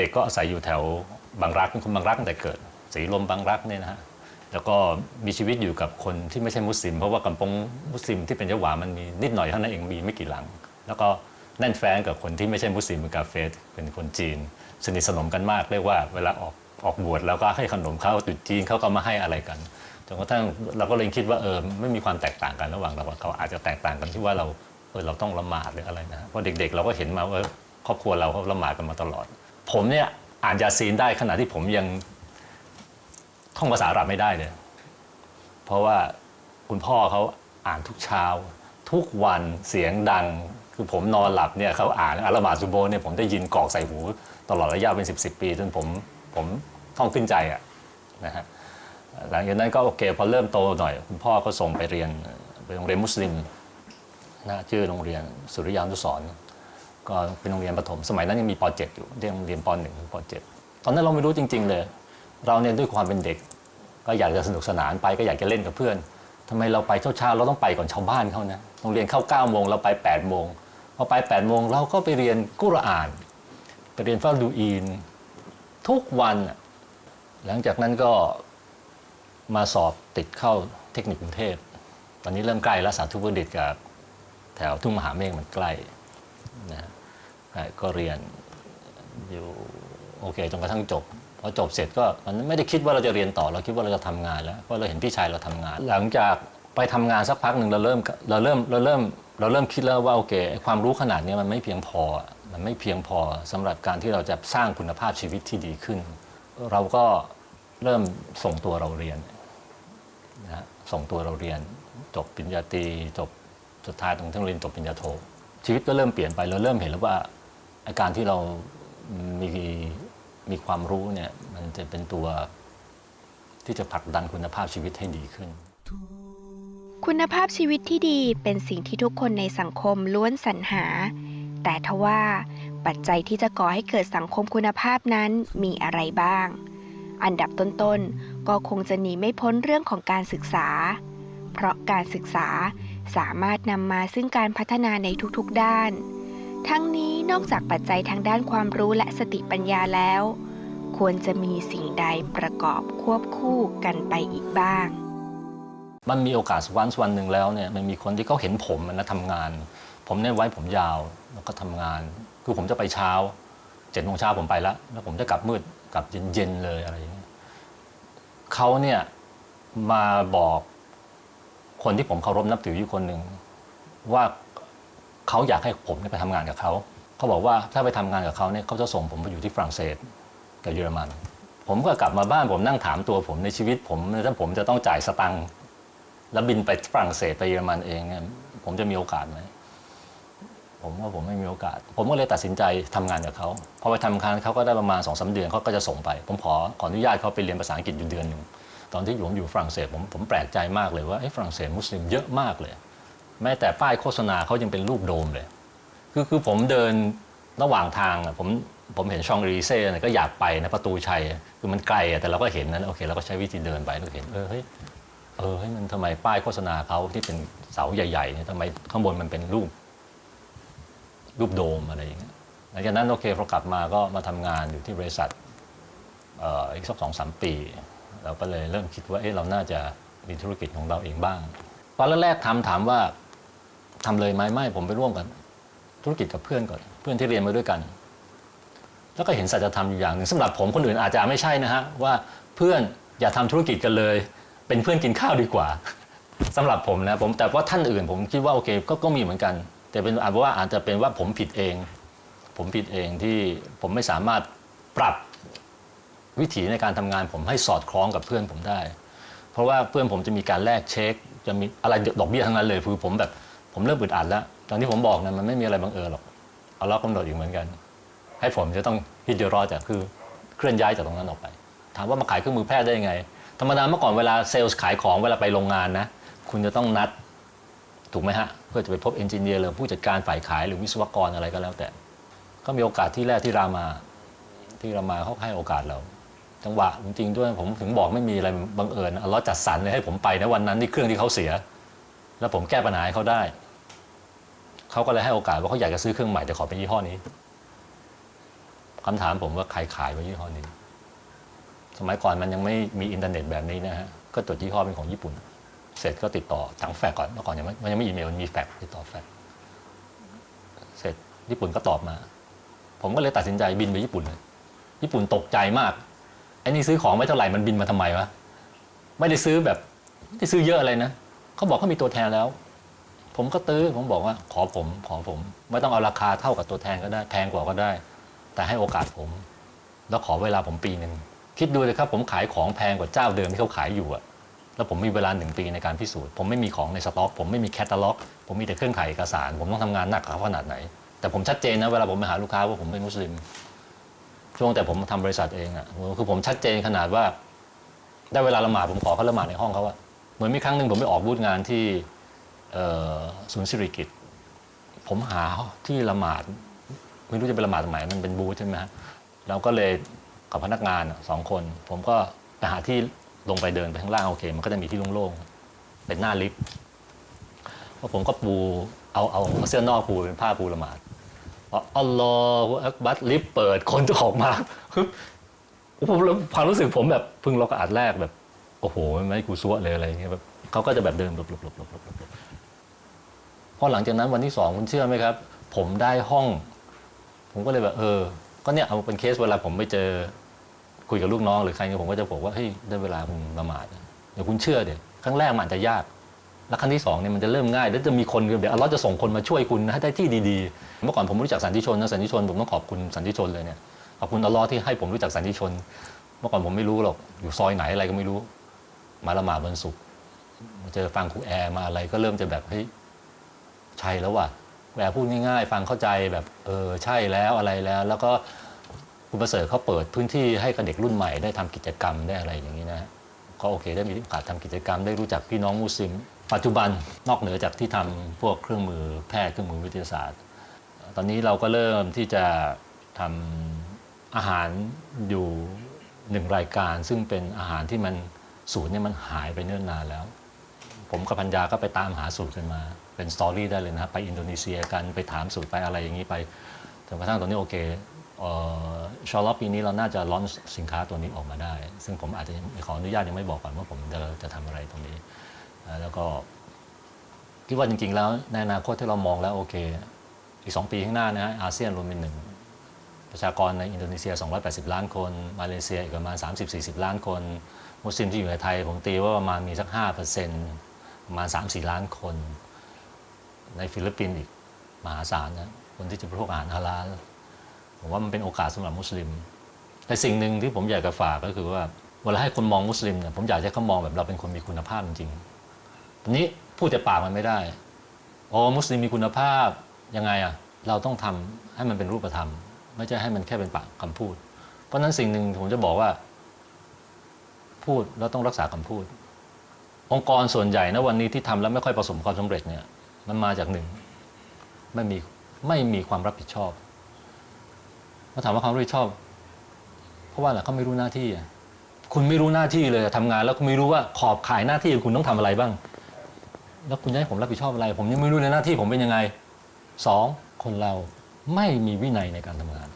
ด็กๆ ก็อาศัยอยู่แถวบางรักเป็นคนบางรักตั้งแต่เกิดสีลมบางรักเนี่ยนะฮะแล้วก็มีชีวิตอยู่กับคนที่ไม่ใช่มุสลิม เพราะว่ากำปงมุสลิมที่เป็นเจ้าหวามันมีนิดหน่อยเท่านั้นเองมีไม่กี่หลัง แล้วก็แน่นแฟ้งกับคนที่ไม่ใช่มุสลิมเป็นกาเฟสเป็นคนจีน สนิทสนมกันมากเรียกว่าเวลาออกออกบวชแล้วก็ให้ขนมเขาตรุษจีนเขาก็มาให้อะไรกันจนกระทั่งเราก็เลยคิดว่าเออไม่มีความแตกต่างกันระหว่างเรากับเขาอาจจะแตกต่างกันที่ว่าเราเออเราต้องละหมาดหรืออะไรนะเพราะเด็กๆ เราก็เห็นมาว่าครอบครัวเราเขาละหมาดกันมาตลอด ผมเนี่ยอ่านยาซีนได้ขณะที่ผมยังท่องภาษาอาหรับไม่ได้เลยเพราะว่าคุณพ่อเขาอ่านทุกเช้า ทุกวันเสียงดัง คือผมนอนหลับเนี่ยเขาอ่านอัลมาซุโบเนี่ยผมได้ยินกรอกใส่หู ตลอดระยะเป็นสิบสิบปีจนผมผมท่องขึ้นใจอะนะฮะหลังจากนั้นก็โอเคพอเริ่มโตหน่อย คุณพ่อก็ส่งไปเรียนไปโรงเรียนมุสลิมนะชื่อโรงเรียนสุริยานุสร์ ก็เป็นโรงเรียนประถม สมัยนั้นยังมีป .7 อยู่เรียนเรียนป .1 ถึงป .7 ตอนนั้นเราไม่รู้จริง ๆ เลย เราเนี่ยด้วยความเป็นเด็ก ก็อยากจะสนุกสนานไปก็อยากจะเล่นกับเพื่อนทำไมเราไปเช้าๆเราต้องไปก่อนชาวบ้านเขานะโรงเรียนเข้า9โมงเราไป8โมงพอไป8โมงเราก็ไปเรียนกุรอาน ไปเรียนฟาดูอีน ทุกวัน หลังจากนั้นก็มาสอบติดเข้าเทคนิคกรุงเทพ ตอนนี้เริ่มใกล้แล้วสาธุบัณฑิตกับแถวทุ่งมหาเมฆมันใกล้นะ ก็เรียนอยู่โอเคจนกระทั่งจบพอจบเสร็จก็มันไม่ได้คิดว่าเราจะเรียนต่อเราคิดว่าเราจะทำงานแล้วเพราะเราเห็นพี่ชายเราทำงาน หลังจากไปทำงานสักพักหนึ่งเราเริ่มเราเริ่มเราเริ่มเราเริ่มคิดแล้วว่าโอเคความรู้ขนาดนี้มันไม่เพียงพอ มันไม่เพียงพอสำหรับการที่เราจะสร้างคุณภาพชีวิตที่ดีขึ้น เราก็เริ่มส่งตัวเราเรียนนะฮะส่งตัวเราเรียน จบปริญญาตรีจบสุดท้ายตรงที่เรียนจบปริญญาโทชีวิตก็เริ่มเปลี่ยนไปเราเริ่มเห็นแล้วว่า อาการที่เรามีมีความรู้เนี่ยมันจะเป็นตัวที่จะผลักดันคุณภาพชีวิตให้ดีขึ้น คุณภาพชีวิตที่ดีเป็นสิ่งที่ทุกคนในสังคมล้วนสรรหา แต่ทว่าปัจจัยที่จะก่อให้เกิดสังคมคุณภาพนั้นมีอะไรบ้าง อันดับต้นๆ ก็คงจะหนีไม่พ้นเรื่องของการศึกษา เพราะการศึกษาสามารถนำมาซึ่งการพัฒนาในทุกๆด้าน ทั้งนี้นอกจากปัจจัยทางด้านความรู้และสติปัญญาแล้ว ควรจะมีสิ่งใดประกอบควบคู่กันไปอีกบ้าง มันมีโอกาสวันวันหนึ่งแล้วเนี่ยมันมีคนที่เขาเห็นผมนะทำงาน ผมเนี่ยไว้ผมยาวแล้วก็ทำงาน คือผมจะไปเช้าเจ็ดโมงเช้าผมไปแล้วแล้วผมจะกลับมืดกลับเย็นๆเลยอะไรอย่างเงี้ยเขาเนี่ยมาบอกคนที่ผมเคารพนับถืออยู่คนหนึ่งว่า เขาอยากให้ผมไปทำงานกับเขาเขาบอกว่าถ้าไปทำงานกับเขาเนี่ยเขาจะส่งผมไปอยู่ที่ฝรั่งเศสกับเยอรมัน ผมก็กลับมาบ้านผมนั่งถามตัวผมในชีวิตผมถ้าผมจะต้องจ่ายสตังค์แล้วบินไปฝรั่งเศสไปเยอรมันเองเนี่ยผมจะมีโอกาสไหมผมว่าผมไม่มีโอกาส ผมก็เลยตัดสินใจทำงานกับเขาพอไปทำงานเขาก็ได้ประมาณสองสาเดือนเขาก็จะส่งไป ผมขอขออนุญาตเขาไปเรียนภาษาอังกฤษอยู่เดือนหนึ่งตอนที่ผมอยู่ฝรั่งเศสผมผมแปลกใจมากเลยว่าฝรั่งเศสมุสลิมเยอะมากเลย แม้แต่ป้ายโฆษณาเขายังเป็นรูปโดมเลย คือคือผมเดินระหว่างทางผมผมเห็นช่องรีเซ่เนี่ยก็อยากไปนะประตูชัย คือมันไกลแต่เราก็เห็นนั้นโอเคเราก็ใช้วิธีเดินไปเราเห็นเออเฮ้ยเออให้ยมันทำไมป้ายโฆษณาเขาที่เป็นเสาใหญ่ๆเนี่ยทำไมข้างบนมันเป็นรูป รูปโดมอะไรอย่างเงี้ยหลังจากนั้นโอเคพอกลับมาก็มาทำงานอยู่ที่บริษัทเอ่ออีกสักสองสามปี เราก็เลยเริ่มคิดว่าเอ๊ะเราน่าจะมีธุรกิจของเราเองบ้างตอนแรกๆทำถามว่า ทำเลยไหมไม่ผมไปร่วมกัน ธุรกิจกับเพื่อนก่อน เพื่อนที่เรียนมาด้วยกัน แล้วก็เห็นสัจธรรมอยู่อย่างหนึ่งสำหรับผมคนอื่นอาจจะไม่ใช่นะฮะว่าเพื่อนอย่าทำธุรกิจกันเลย เป็นเพื่อนกินข้าวดีกว่าสำหรับผมนะผมแต่ว่าท่านอื่น ผมคิดว่าโอเคก็ก็มีเหมือนกัน แต่เป็นอาจว่าอาจจะเป็นว่าผมผิดเอง ผมผิดเองที่ผมไม่สามารถปรับวิถีในการทำงานผมให้สอดคล้องกับเพื่อนผมได้ เพราะว่าเพื่อนผมจะมีการแลกเช็ค จะมีอะไรดอกเบี้ยทั้งนั้นเลยคือผมแบบ ผมเริ่มอึดอัดแล้ว ตอนที่ผมบอกนะมันไม่มีอะไรบังเอิญหรอกเอาล็อกกำหนดอยู่เหมือนกัน ให้ผมจะต้องฮิตเดอรอจากคือเคลื่อนย้ายจากตรงนั้นออกไป ถามว่ามาขายเครื่องมือแพทย์ได้ยังไง ธรรมดาเมื่อก่อนเวลาเซลล์ขายของเวลาไปโรงงานนะ คุณจะต้องนัดถูกไหมฮะ เพื่อจะไปพบเอนจิเนียร์หรือผู้จัดการฝ่ายขายหรือวิศวกรอะไรก็แล้วแต่ ก็มีโอกาสที่แรกที่รามา ที่รามาเขาให้โอกาสเราจังหวะจริงๆด้วยผมถึงบอกไม่มีอะไรบังเอิญเลอฮ์จัดสรรเลยให้ผมไปนะวันนั้นที่เครื่องที่เขาเสีย แล้วผมแก้ปัญหาให้เขาได้ เขาก็เลยให้โอกาสว่าเขาอยากจะซื้อเครื่องใหม่แต่ขอเป็นยี่ห้อนี้คำถามผมว่าใครขายว่ายี่ห้อนี้ สมัยก่อนมันยังไม่มีอินเทอร์เน็ตแบบนี้นะฮะ ก็ตรวจยี่ห้อเป็นของญี่ปุ่น เสร็จก็ติดต่อถังแฟกซ์ก่อนเมื่อก่อนยังไม่มันยังไม่อีเมลมันมีแฟกซ์ติดต่อแฟกซ์เสร็จญี่ปุ่นก็ตอบมา ผมก็เลยตัดสินใจบินไปญี่ปุ่นเลยญี่ปุ่นตกใจมากไอ้นี่ซื้อของไม่เท่าไหร่มันบินมาทำไมวะไม่ได้ซื้อแบบไม่ได้ซื้อเยอะอะไรนะ เขาบอกเขามีตัวแทนแล้ว ผมก็ตื้อผมบอกว่าขอผมขอผม ไม่ต้องเอาราคาเท่ากับตัวแทนก็ได้แพงกว่าก็ได้ แต่ให้โอกาสผม แล้วขอเวลาผมปีหนึ่งคิดดูเลยครับผมขายของแพงกว่าเจ้าเดิมที่เขาขายอยู่อะแล้วผมมีเวลาหนึ่งปีในการพิสูจน์ผมไม่มีของในสต็อก ผมไม่มีแคตตาล็อก ผมมีแต่เครื่องถ่ายเอกสาร ผมต้องทำงานหนักขนาดไหน แต่ผมชัดเจนนะเวลาผมไปหาลูกค้าว่าผมเป็นมุสลิม ช่วงแต่ผมทำบริษัทเองอะคือผมชัดเจนขนาดว่า ได้เวลาละหมาดผมขอเขาละหมาดในห้องเขาอะ เหมือนมีครั้งหนึ่งผมไปออกบูธงานที่ศูนย์สิริกิตผมหาที่ละหมาด ไม่รู้จะเป็นละหมาดตรงไหนมันเป็นบูธใช่ไหมฮะเราก็เลยกับพนักงานสองคน ผมก็ไปหาที่ลงไปเดินไปข้างล่างโอเค มันก็จะมีที่โล่งๆเป็นหน้าลิฟต์พอผมก็ปูเอาเอาเสื้อนอกปูเป็นผ้าปูละหมาดอัลลอฮฺอักบัตลิฟต์เปิดคนจะออกมาผมความรู้สึกผมแบบเพึ่งเราก็อัดแรกแบบ โอ้โหไม่ให้กูซัวเลยอะไรอย่างเงี้ยแบบเขาก็จะแบบเดินหลบหลบหลบหลบหลบหลบพอหลังจากนั้นวันที่สองคุณเชื่อไหมครับ ผมได้ห้อง ผมก็เลยแบบ เออ ก็เนี่ยเอาเป็นเคสเวลาผมไปเจอ คุยกับลูกน้องหรือใครเนี่ยผมก็จะบอกว่าเฮ้ยได้เวลาคุณละหมาดเดี๋ยวคุณเชื่อเดี๋ยวครั้งแรกมันอาจจะยาก แล้วครั้งที่สองเนี่ยมันจะเริ่มง่าย แล้วจะมีคนเดี๋ยวอัลเลอฮ์จะส่งคนมาช่วยคุณให้ได้ที่ดีๆ เมื่อก่อนผมรู้จักสันติชนนะสันติชนผมต้องขอบคุณสันติชนเลยเนี่ยขอบคุณอัลลอฮ์ที่ให้ผมรู้จักสันติชน เมื่อก่อนผมไม่รู้หรอกอยู่ซอยไหนอะไรก็ไม่รู้ มาละหมาดวันศุกร์มาเจอฟังครูแอร์มาอะไรก็เริ่มจะแบบเฮ้ยใช่แล้วว่ะแอร์พูดง่ายๆ ฟังเข้าใจแบบเออใช่แล้วอะไรแล้ว แล้วก็คุณประเสริฐเขาเปิดพื้นที่ให้กับเด็กรุ่นใหม่ได้ทำกิจกรรมได้อะไรอย่างนี้นะก็โอเคได้มีโอกาสทำกิจกรรมได้รู้จักพี่น้องมุสลิม ปัจจุบันนอกเหนือจากที่ทำพวกเครื่องมือแพทย์เครื่องมือวิทยาศาสตร์ ตอนนี้เราก็เริ่มที่จะทำอาหารอยู่หนึ่งรายการ ซึ่งเป็นอาหารที่มัน สูตรเนี่ยมันหายไปเนิ่นนานแล้ว ผมกับพัญญาก็ไปตามหาสูตรกันมา เป็นสตอรี่ได้เลยนะครับ ไปอินโดนีเซียกันไปถามสูตรไปอะไรอย่างนี้ไปจนกระทั่งตอนนี้โอเคชอลลอปีนี้เราน่าจะล้อนสินค้าตัวนี้ออกมาได้ ซึ่งผมอาจจะขออนุญาตยังไม่บอกก่อนว่าผมจะจะทำอะไรตรงนี้ แล้วก็คิดว่าจริง ๆ แล้วในอนาคตที่เรามองแล้วโอเค อีก 2 ปีข้างหน้านะฮะอาเซียนรวมเป็นหนึ่งประชากรในอินโดนีเซีย 280 ล้านคน มาเลเซียอีกประมาณ 30-40 ล้านคน มุสลิมที่อยู่ในไทย ผมตีว่าประมาณมีสัก5%ประมาณ 3-4 ล้านคน ในฟิลิปปินส์อีกมหาศาลนะคนที่จะบริโภคอาหารฮาลาลผมว่ามันเป็นโอกาสสำหรับมุสลิม แต่สิ่งหนึ่งที่ผมอยากจะฝากก็คือว่าเวลาให้คนมองมุสลิมเนี่ยผมอยากให้เขามองแบบเราเป็นคนมีคุณภาพจริงๆทีนี้พูดแต่ปากมันไม่ได้อ๋อมุสลิมมีคุณภาพยังไงอะเราต้องทำให้มันเป็นรูปธรรม ไม่ใช่ให้มันแค่เป็นปากคำพูด เพราะนั้นสิ่งหนึ่งผมจะบอกว่า พูดแล้วต้องรักษาคำพูด องค์กรส่วนใหญ่นะวันนี้ที่ทำแล้วไม่ค่อยประสบความสำเร็จเนี่ยมันมาจากหนึ่งไม่มีไม่มีความรับผิดชอบเขาถามว่าความรับผิดชอบ เพราะว่าอะไรเขาไม่รู้หน้าที่คุณไม่รู้หน้าที่เลยทำงาน แล้วคุณไม่รู้ว่าขอบขายหน้าที่คุณต้องทำอะไรบ้าง แล้วคุณจะให้ผมรับผิดชอบอะไร ผมยังไม่รู้ในหน้าที่ผมเป็นยังไงสองคนเราไม่มีวินัยในการทำงาน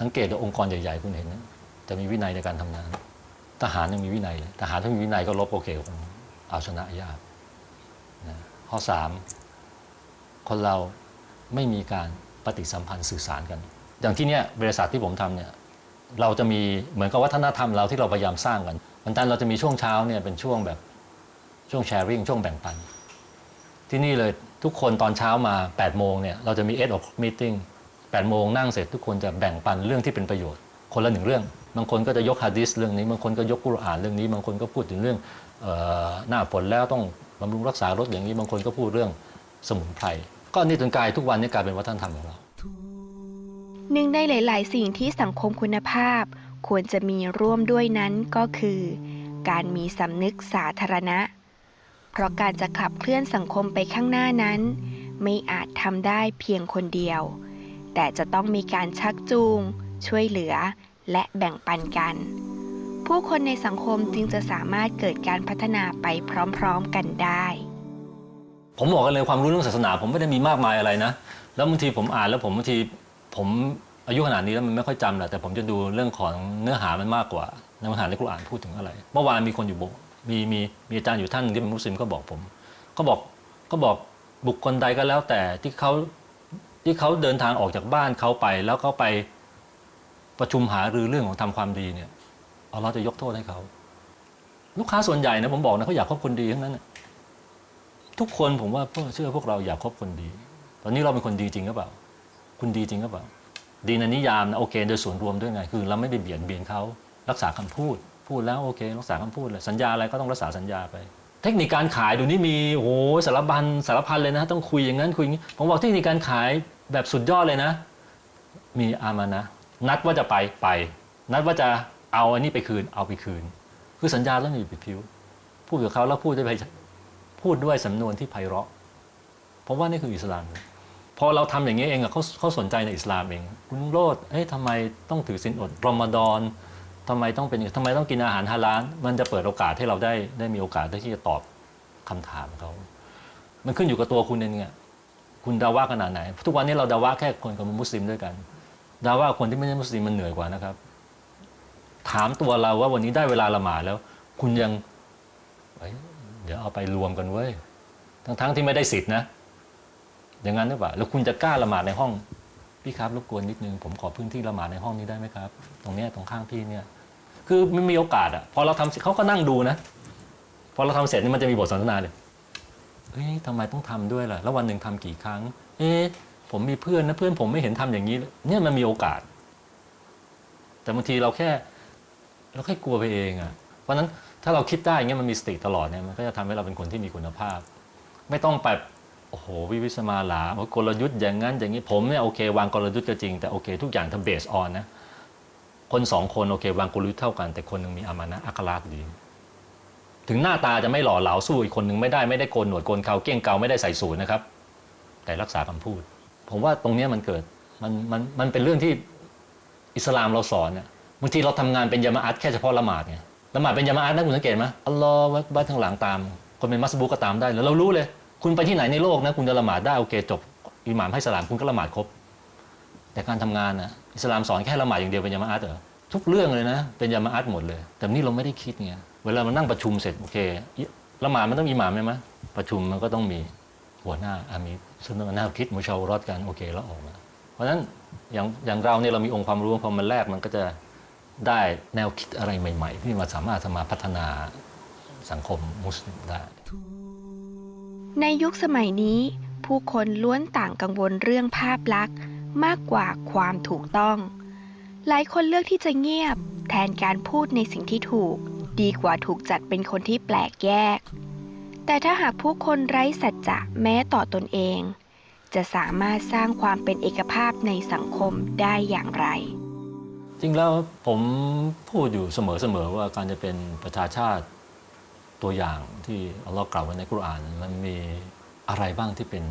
สังเกตว่าองค์กรใหญ่ ๆ คุณเห็นนะจะมีวินัยในการทำงาน ทหารยังมีวินัยเลยทหารถ้ามีวินัยก็ลบโอเคคงเอาชนะยากนะข้อสามคนเราไม่มีการปฏิสัมพันธ์สื่อสารกัน อย่างที่เนี้ยบริษัทที่ผมทำเนี่ยเราจะมีเหมือนกับวัฒนธรรมเราที่เราพยายามสร้างกันวันจันทร์เราจะมีช่วงเช้าเนี่ยเป็นช่วงแบบช่วงแชร์ริ่งช่วงแบ่งปัน ที่นี่เลยทุกคนตอนเช้ามา8โมงเนี่ยเราจะมี8 of meeting 8โมงนั่งเสร็จทุกคนจะแบ่งปันเรื่องที่เป็นประโยชน์ คนละหนึ่งเรื่อง บางคนก็จะยกฮะดิษเรื่องนี้ บางคนก็ยกกุรอานเรื่องนี้ บางคนก็พูดถึงเรื่องออหน้าฝนแล้วต้องบำรุงรักษารถอย่างนี้ บางคนก็พูดเรื่องสมุนไพร ก็นี่จนกลายทุกวันนี้กลายเป็นวัฒนธรรมของเราหนึ่งในหลาย ๆ สิ่งที่สังคมคุณภาพ ควรจะมีร่วมด้วยนั้นก็คือ การมีสำนึกสาธารณะ เพราะการจะขับเคลื่อนสังคมไปข้างหน้านั้น ไม่อาจทำได้เพียงคนเดียว แต่จะต้องมีการชักจูง ช่วยเหลือ และแบ่งปันกัน ผู้คนในสังคมจึงจะสามารถเกิดการพัฒนาไปพร้อมๆกันได้ ผมบอกกันเลยความรู้เรื่องศาสนา ผมไม่ได้มีมากมายอะไรนะ แล้วบางทีผมอ่านแล้วผมบางทีผมอายุขนาดนี้แล้วมันไม่ค่อยจำแหละแต่ผมจะดูเรื่องของเนื้อหามันมากกว่าเนื้อหาในกุรอานพูดถึงอะไร เมื่อวานมีคนอยู่บสถ์มีมีมีอาจารย์อยู่ท่านหนึ่งที่เป็นมุสลิมก็บอกผมก็บอกก็บอกบุคคลใดก็แล้วแต่ที่เขาที่เขาเดินทางออกจากบ้านเขาไปแล้วเขาไป ประชุมหารือเรื่องของทำความดีเนี่ยเอาเราจะยกโทษให้เขา ลูกค้าส่วนใหญ่นะผมบอกนะเขาอยากคบคนดีทั้งนั้นทุกคนผมว่าเชื่อพวกเราอยากคบคนดี ตอนนี้เราเป็นคนดีจริงหรือเปล่า คุณดีจริงหรือเปล่า ดีในนิยามนะโอเค โดยส่วนรวมด้วยไง คือ เราไม่ได้เบียดเบียนเขารักษาคำพูด พูดแล้วโอเค รักษาคำพูดเลยสัญญาอะไรก็ต้องรักษาสัญญาไป เทคนิคการขายดูนี้มีโอ้โหสารบัญสารพันเลยนะ ต้องคุยอย่างนั้นคุยอย่างนี้ผมบอกเทคนิคการขายแบบสุดยอดเลยนะ มีอามานะ นัดว่าจะไปไป นัดว่าจะเอาอันนี้ไปคืนเอาไปคืน คือสัญญาต้องอยู่ปิดผิว พูดกับเขาแล้วพูดด้วยพูดด้วยสำนวนที่ไพเราะผมว่านี่คืออิสลามพอเราทำอย่างนี้เองอะเขาเขาสนใจในอิสลามเอง คุณโรดเอ้ยทำไมต้องถือศีลอดรอมฎอนทำไมต้องเป็นทำไมต้องกินอาหารฮาลาลมันจะเปิดโอกาสให้เราได้ได้มีโอกาสได้ที่จะตอบคำถามเขามันขึ้นอยู่กับตัวคุณเองเนี่ยคุณดาว่าขนาดไหน ทุกวันนี้เราดาว่าแค่คนกับมุสลิมด้วยกัน ดาว่าคนที่ไม่ใช่มุสลิมมันเหนื่อยกว่านะครับ ถามตัวเราว่าวันนี้ได้เวลาละหมาดแล้ว คุณยังเยเดี๋ยวเอาไปรวมกันเว้ยทั้งๆที่ไม่ได้สิทธินะ อย่างนั้นหรือเปล่าแล้วคุณจะกล้าละหมาดในห้อง พี่ครับรบกวนนิดนึงผมขอพื้นที่ละหมาดในห้องนี้ได้ไหมครับ ตรงเนี้ยตรงข้างพี่เนี่ย คือไมันมีโอกาสอะพอเราทำเสร็จเขาก็นั่งดูนะพอเราทำเสร็จนี่มันจะมีบทสนทนาเลยเฮ้ยทำไมต้องทำด้วยล่ะ แล้ววันหนึ่งทำกี่ครั้ง เอ๊ะ ผมมีเพื่อนนะเพื่อนผมไม่เห็นทำอย่างนี้ เนี่ยมันมีโอกาส แต่บางทีเราแค่ เราแค่กลัวไปเองอะเพราะนั้นถ้าเราคิดได้อย่างเงี้ยมันมีสติตลอดเนี่ยมันก็จะทำให้เราเป็นคนที่มีคุณภาพ ไม่ต้องไปโอ้โหวิวิสมาลาโอ้กลยุทธ์อย่างนั้นอย่างนี้ผมเนี่ยโอเควางกลยุทธ์ก็จริงแต่โอเคทุกอย่างทำเบสออนนะคนสองคนโอเควางกลยุทธ์เท่ากัน แต่คนหนึ่งมีอามานะอัคลากดีถึงหน้าตาจะไม่หล่อเหลาสู้อีกคนหนึ่งไม่ได้ไม่ได้โกนหนวดโกนเขาเกี้ยงเกาไม่ได้ใส่สูทนะครับ แต่รักษาคำพูด ผมว่าตรงนี้มันเกิดมันมันมันเป็นเรื่องที่อิสลามเราสอนเนี่ยบางทีเราทำงานเป็นยามาอัตแค่เฉพาะละหมาดไงละหมาดเป็นยามาอัตนะคุณสังเกตไหมอัลลอฮ์วัดบ้านทางหลังตาม คนเป็นมัสบุกก็ตามได้แล้วเรารู้เลย คุณไปที่ไหนในโลกนะคุณจะละหมาดได้โอเคจบอิหม่ามให้สลามคุณก็ละหมาดครบ แต่การทำงานนะอิสลามสอนแค่ละหมาดอย่างเดียวเป็นยามาอัตเหรอทุกเรื่องเลยนะ เป็นยามาอัตหมดเลย แต่นี่เราไม่ได้คิดไงเวลามานั่งประชุมเสร็จโอเคละหมาดมันต้องมีอิหม่ามไหมมะประชุมมันก็ต้องมี หัวหน้าอามีซึ่งหน้าคิดมุชาวรอดกันโอเคแล้วออกมา เพราะฉะนั้นอย่างอย่างเราเนี่ยเรามีองค์ความรู้พอมันแรกมันก็จะได้แนวคิดอะไรใหม่ ๆ ที่มาสามารถจะมาพัฒนาสังคมมุสลิมได้ ในยุคสมัยนี้ ผู้คนล้วนต่างกังวลเรื่องภาพลักษณ์มากกว่าความถูกต้อง หลายคนเลือกที่จะเงียบ แทนการพูดในสิ่งที่ถูก ดีกว่าถูกจัดเป็นคนที่แปลกแยก แต่ถ้าหากผู้คนไร้สัจจะแม้ต่อตนเอง จะสามารถสร้างความเป็นเอกภาพในสังคมได้อย่างไร จริงแล้วผมพูดอยู่เสมอๆว่าการจะเป็นประชาชาติตัวอย่างที่อัลลอฮ์กล่าวไว้ในกุรอานมันมีอะไรบ้างที่เป็น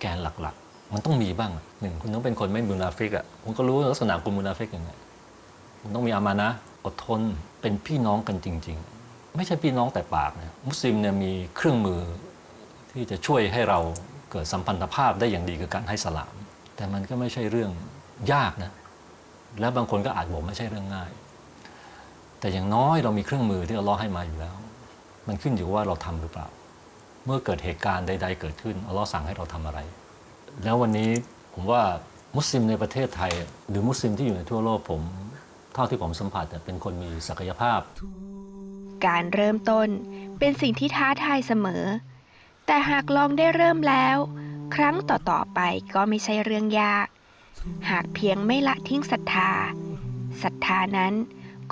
แกนหลักๆ มันต้องมีบ้างหนึ่งคุณต้องเป็นคนไม่มุนาฟิกอะผมก็รู้ลักษณะคุณมุนาฟิกยังไงคุณต้องมีอามานะอดทนเป็นพี่น้องกันจริง ๆ ไม่ใช่พี่น้องแต่ปากนะมุสลิมเนี่ยมีเครื่องมือที่จะช่วยให้เราเกิดสัมพันธภาพได้อย่างดีคือการให้สลาม แต่มันก็ไม่ใช่เรื่องยากนะ แล้วบางคนก็อาจบอกไม่ใช่เรื่องง่าย แต่อย่างน้อยเรามีเครื่องมือที่เราล้อฮ์ให้มาอยู่แล้ว มันขึ้นอยู่ว่าเราทำหรือเปล่า เมื่อเกิดเหตุการณ์ใด ๆ เกิดขึ้นอัลลอฮ์สั่งให้เราทำอะไร แล้ววันนี้ผมว่ามุสลิมในประเทศไทย หรือมุสลิมที่อยู่ในทั่วโลกผม เท่าที่ผมสัมผัสเนี่ยเป็นคนมีศักยภาพ การเริ่มต้น เป็นสิ่งที่ท้าทายเสมอ แต่หากลองได้เริ่มแล้ว ครั้งต่อๆไปก็ไม่ใช่เรื่องยาก หากเพียงไม่ละทิ้งศรัทธาศรัทธานั้น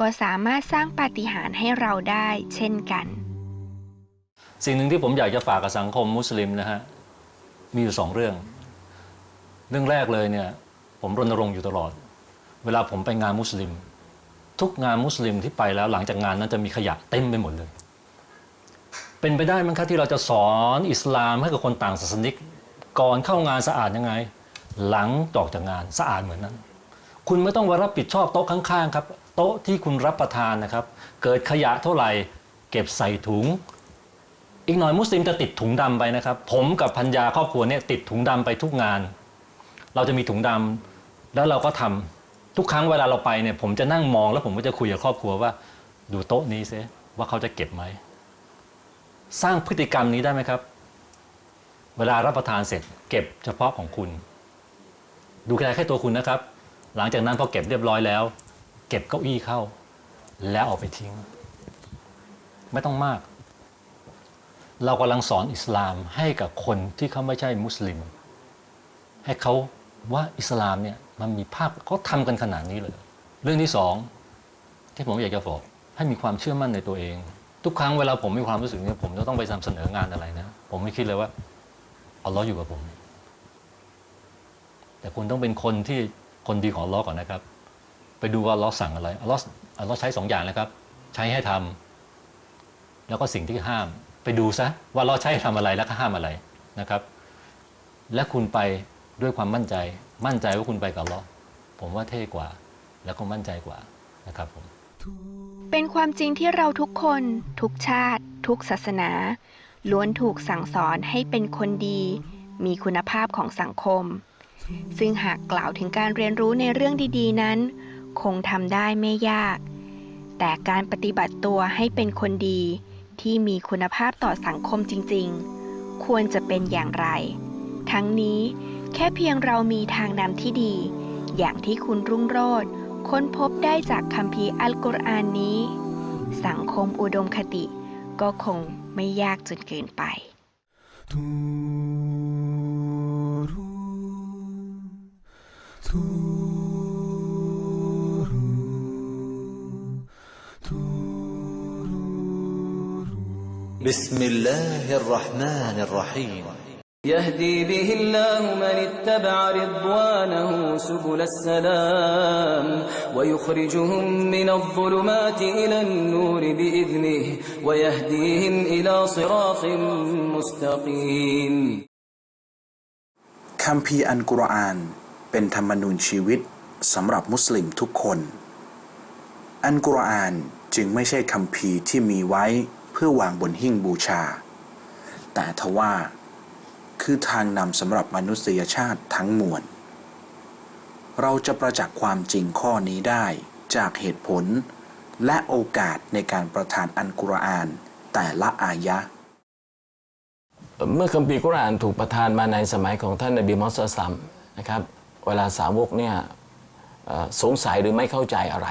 ก็สามารถสร้างปาฏิหาริย์ให้เราได้เช่นกัน สิ่งหนึ่งที่ผมอยากจะฝากกับสังคมมุสลิมนะฮะ มีอยู่สองเรื่อง เรื่องแรกเลยเนี่ย ผมรณรงค์อยู่ตลอด เวลาผมไปงานมุสลิม ทุกงานมุสลิมที่ไปแล้ว หลังจากงานนั้นจะมีขยะเต็มไปหมดเลย เป็นไปได้มั้งครับที่เราจะสอนอิสลามให้กับคนต่างศาสนิก ก่อนเข้างานสะอาดยังไง หลังออกจากงานสะอาดเหมือนนั้น คุณไม่ต้องมารับผิดชอบโต๊ะข้างๆครับโต๊ะที่คุณรับประทานนะครับ เกิดขยะเท่าไหร่เก็บใส่ถุง อีกหน่อยมุสลิมจะติดถุงดำไปนะครับ ผมกับพัญญาครอบครัวเนี่ยติดถุงดำไปทุกงาน เราจะมีถุงดำแล้วเราก็ทำ ทุกครั้งเวลาเราไปเนี่ยผมจะนั่งมองแล้วผมก็จะคุยกับครอบครัวว่า ดูโต๊ะนี้ซิว่าเขาจะเก็บไหม สร้างพฤติกรรมนี้ได้ไหมครับ เวลารับประทานเสร็จ เก็บเฉพาะของคุณ ดูแค่แค่ตัวคุณนะครับ หลังจากนั้นพอเก็บเรียบร้อยแล้ว เก็บเก้าอี้เข้า แล้วเอาไปทิ้ง ไม่ต้องมาก เรากำลังสอนอิสลามให้กับคนที่เขาไม่ใช่มุสลิม ให้เขาว่าอิสลามเนี่ย มันมีภาพเขาทำกันขนาดนี้เลย เรื่องที่สองที่ผมอยากจะบอกให้มีความเชื่อมั่นในตัวเอง ทุกครั้งเวลาผมมีความรู้สึกเนี่ยผมจะต้องไปนำเสนองานอะไรนะ ผมไม่คิดเลยว่าอัลลออยู่กับผม แต่คุณต้องเป็นคนที่คนดีของอัลลอก่อนนะครับ ไปดูว่าอัลลอสั่งอะไรอัลลอฮ์อัลลอใช้สองอย่างนะครับ ใช้ให้ทำแล้วก็สิ่งที่ห้าม ไปดูซะว่าเราใช้ทำอะไรแล้วก็ห้ามอะไรนะครับ และคุณไป ด้วยความมั่นใจ มั่นใจว่าคุณไปกับอัลลอผมว่าเท่กว่า แล้วก็มั่นใจกว่านะครับผมเป็นความจริงที่เราทุกคน ทุกชาติ ทุกศาสนา ล้วนถูกสั่งสอนให้เป็นคนดี มีคุณภาพของสังคม ซึ่งหากกล่าวถึงการเรียนรู้ในเรื่องดีๆนั้น คงทำได้ไม่ยาก แต่การปฏิบัติตัวให้เป็นคนดี ที่มีคุณภาพต่อสังคมจริง ๆ ควรจะเป็นอย่างไร ทั้งนี้ ค่เพียงเรามีทางนำที่ดี อย่างที่คุณรุ่งโรธค้นพบได้จากคัมภีร์อัลกุรอานนี้ สังคมอุดมคติ ก็คงไม่ยากจนเกินไปบิสมิลลาฮิรราะห์มานิรราะฮีม يهدي به الله من اتبع رضوانه سبل السلام ويخرجهم من الظلمات إلى النور بإذنه ويهديهم إلى صراط مستقيم คัมภีร์อันกุรอานเป็นธรรมนูญชีวิตสำหรับมุสลิมทุกคน อันกุรอานจึงไม่ใช่คัมภีร์ที่มีไว้เพื่อวางบนหิ้งบูชา แต่ทว่า คือทางนำสำหรับมนุษยชาติทั้งมวล เราจะประจักษ์ความจริงข้อนี้ได้จากเหตุผล และโอกาสในการประทานอันกุรอานแต่ละอายะ เมื่อคัมภีร์กุรอานถูกประทานมาในสมัยของท่านนบีมุฮัมมัดสลัมนะครับ เวลาสาวกเนี่ยสงสัยหรือไม่เข้าใจอะไร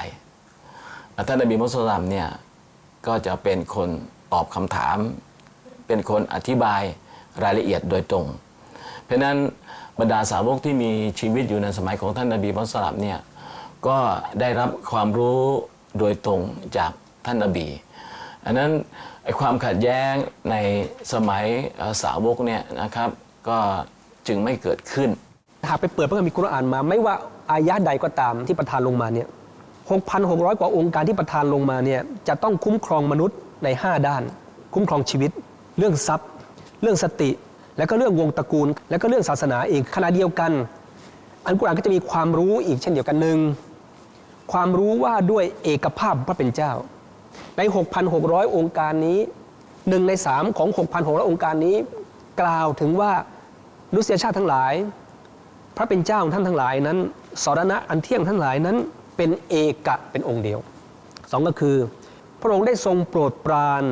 ท่านนบีมุสลิมเนี่ยก็จะเป็นคนตอบคำถาม เป็นคนอธิบาย รายละเอียดโดยตรง เพราะนั้นบรรดาสาวกที่มีชีวิตอยู่ในสมัยของท่านนบีมุสลัมเนี่ยก็ได้รับความรู้โดยตรงจากท่านนบี อันนั้นไอความขัดแย้งในสมัยสาวกเนี่ยนะครับก็จึงไม่เกิดขึ้น หากไปเปิดพระคัมภีร์กุรอานมา ไม่ว่าอายะใดก็ตามที่ประทานลงมาเนี่ย6,600 กว่าองค์การที่ประทานลงมาเนี่ยจะต้องคุ้มครองมนุษย์ใน 5 ด้าน คุ้มครองชีวิต เรื่องทรัพย์ เรื่องสติ แล้วก็เรื่องวงตระกูล แล้วก็เรื่องศาสนาเองขณะเดียวกัน อันกุรอานก็จะมีความรู้อีกเช่นเดียวกันหนึ่งความรู้ว่าด้วยเอกภาพพระเป็นเจ้า ใน 6,600 องค์การนี้หนึ่งในสามของ 6,600 องค์การนี้ กล่าวถึงว่านุษยชาติทั้งหลาย พระเป็นเจ้าของท่านทั้งหลายนั้นสรณะอันเที่ยงทั้งหลายนั้นเป็นเอกะเป็นองค์เดียวสองก็คือ พระองค์ได้ทรงโปรดปราน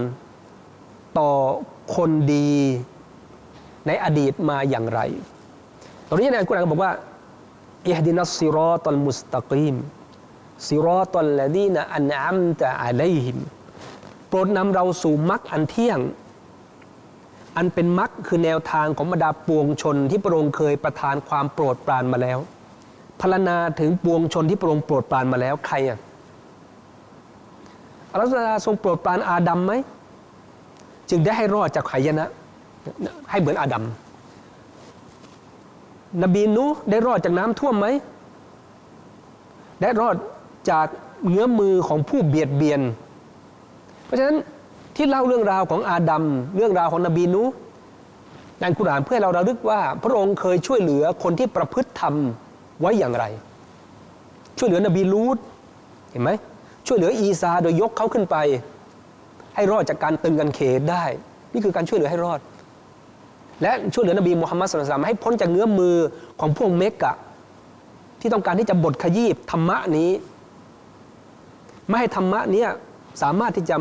ต่อคนดีในอดีตมาอย่างไร ตรงนี้ในอัลกุรอานก็บอกว่าอิฮดินัสซิรอตัลมุสตะกีมซิรอตัลลดีนอันอัมตะอะลัยฮิมโปรดนำเราสู่มรรคอันเที่ยง อันเป็นมรรคคือแนวทางของบรรดาปวงชนที่พระองค์เคยประทานความโปรดปรานมาแล้วพรรณนาถึงปวงชนที่พระองค์โปรดปรานมาแล้วใครอะอัลลอฮฺทรงโปรดปรานอาดัมไหม จึงได้ให้รอดจากไขยนะ ให้เหมือนอาดัม นบีนูได้รอดจากน้ำท่วมไหม ได้รอดจากเงื้อมือของผู้เบียดเบียน เพราะฉะนั้นที่เล่าเรื่องราวของอาดัม เรื่องราวของนบีนูในอัลกุรานเพื่อเราระลึกว่า พระองค์เคยช่วยเหลือคนที่ประพฤติธรรมไว้อย่างไร ช่วยเหลือนบีลูดเห็นไหมช่วยเหลืออีซาโดยยกเขาขึ้นไป ให้รอดจากการตึงกันเขตได้ นี่คือการช่วยเหลือให้รอด และช่วยเหลือนบีมูฮัมมัดสุลตัมให้พ้นจากเงื้อมือของพวกเมกะ ที่ต้องการที่จะบดขยีบธรรมะนี้ ไม่ให้ธรรมะนี้สามารถที่จะ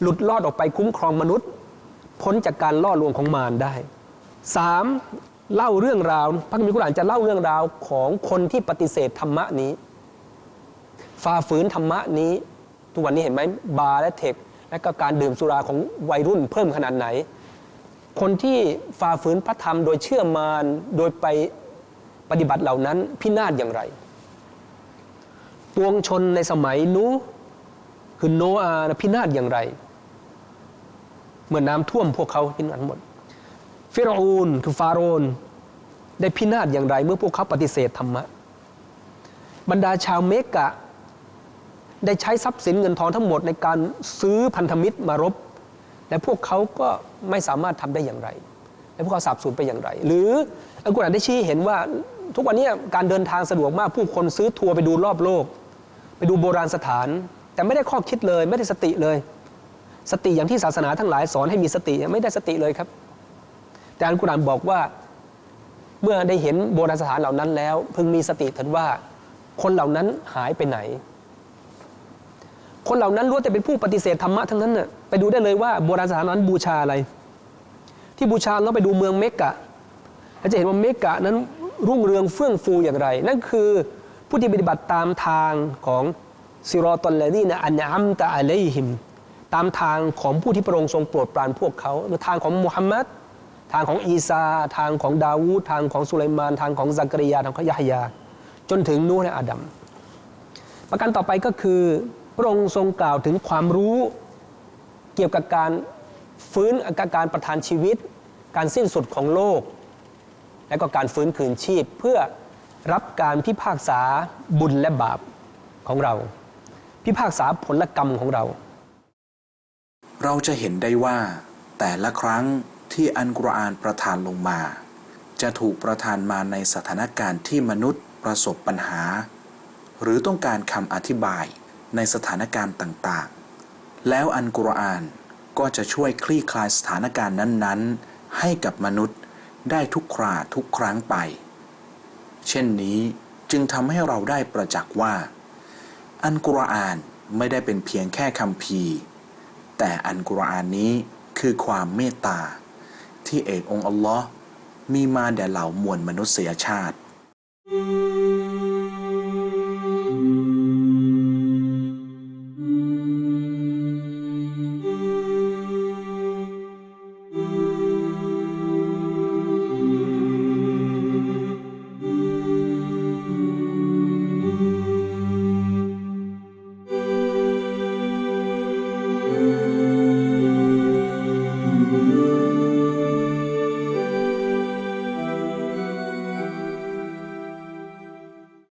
หลุดลอดออกไปคุ้มครองมนุษย์ พ้นจากการล่อลวงของมารได้สามเล่าเรื่องราวพระคัมภีร์กุรอานจะเล่าเรื่องราวของคนที่ปฏิเสธธรรมะนี้ฝ่าฝืนธรรมะนี้ ทุกวันนี้เห็นไหมบาร์และเทค และก็การดื่มสุราของวัยรุ่นเพิ่มขนาดไหน คนที่ฝ่าฝืนพระธรรมโดยเชื่อมารโดยไปปฏิบัติเหล่านั้นพินาศอย่างไร ปวงชนในสมัยนู้คือโนอาพินาศอย่างไร เมื่อน้ำท่วมพวกเขาพินาศหมด ฟิรอูนคือฟาโรนได้พินาศอย่างไร เมื่อพวกเขาปฏิเสธธรรมะ บรรดาชาวเมกะ ได้ใช้ทรัพย์สินเงินทองทั้งหมดในการซื้อพันธมิตรมารบ และพวกเขาก็ไม่สามารถทำได้อย่างไร และพวกเขาสับสูญไปอย่างไร หรืออัลกุรอานได้ชี้เห็นว่าทุกวันนี้การเดินทางสะดวกมากผู้คนซื้อทัวร์ไปดูรอบโลก ไปดูโบราณสถาน แต่ไม่ได้ข้อคิดเลย ไม่ได้สติเลย สติอย่างที่ศาสนาทั้งหลายสอนให้มีสติไม่ได้สติเลยครับ แต่อัลกุรอานบอกว่าเมื่อได้เห็นโบราณสถานเหล่านั้นแล้ว พึงมีสติเถิดว่าคนเหล่านั้นหายไปไหน คนเหล่านั้นล้วนแต่เป็นผู้ปฏิเสธธรรมะทั้งนั้นน่ะไปดูได้เลยว่าโบราณสถานนั้นบูชาอะไร ที่บูชาแล้วไปดูเมืองเมกะเราจะเห็นว่าเมกะนั้นรุ่งเรืองเฟื่องฟูอย่างไร นั่นคือผู้ที่ปฏิบัติตามทางของซิรอตอลลดีนะอันอัมตะอะลัยฮิม ตามทางของผู้ที่พระองค์ทรงโปรดปรานพวกเขาทางของมุฮัมมัดทางของอีซา ทางของดาวูดทางของสุไลมาน ทางของซักริยาทางของยะฮยา จนถึงนูห์และอาดัมประการต่อไปก็คือ พระองค์ทรงกล่าวถึงความรู้เกี่ยวกับการฟื้นกับการประทานชีวิต การสิ้นสุดของโลก และก็การฟื้นคืนชีพ เพื่อรับการพิพากษาบุญและบาปของเรา พิพากษาผลกรรมของเรา เราจะเห็นได้ว่า แต่ละครั้งที่อันกุรอานประทานลงมา จะถูกประทานมาในสถานการณ์ที่มนุษย์ประสบปัญหา หรือต้องการคำอธิบาย ในสถานการณ์ต่างๆ แล้วอันกุรอานก็จะช่วยคลี่คลายสถานการณ์นั้นๆ ให้กับมนุษย์ได้ทุกคราทุกครั้งไป เช่นนี้จึงทำให้เราได้ประจักษ์ว่า อันกุรอานไม่ได้เป็นเพียงแค่คำพีแต่อันกุรอานนี้คือความเมตตา ที่เอกองค์อัลลอฮ์มีมาแด่เหล่ามวลมนุษยชาติ Thank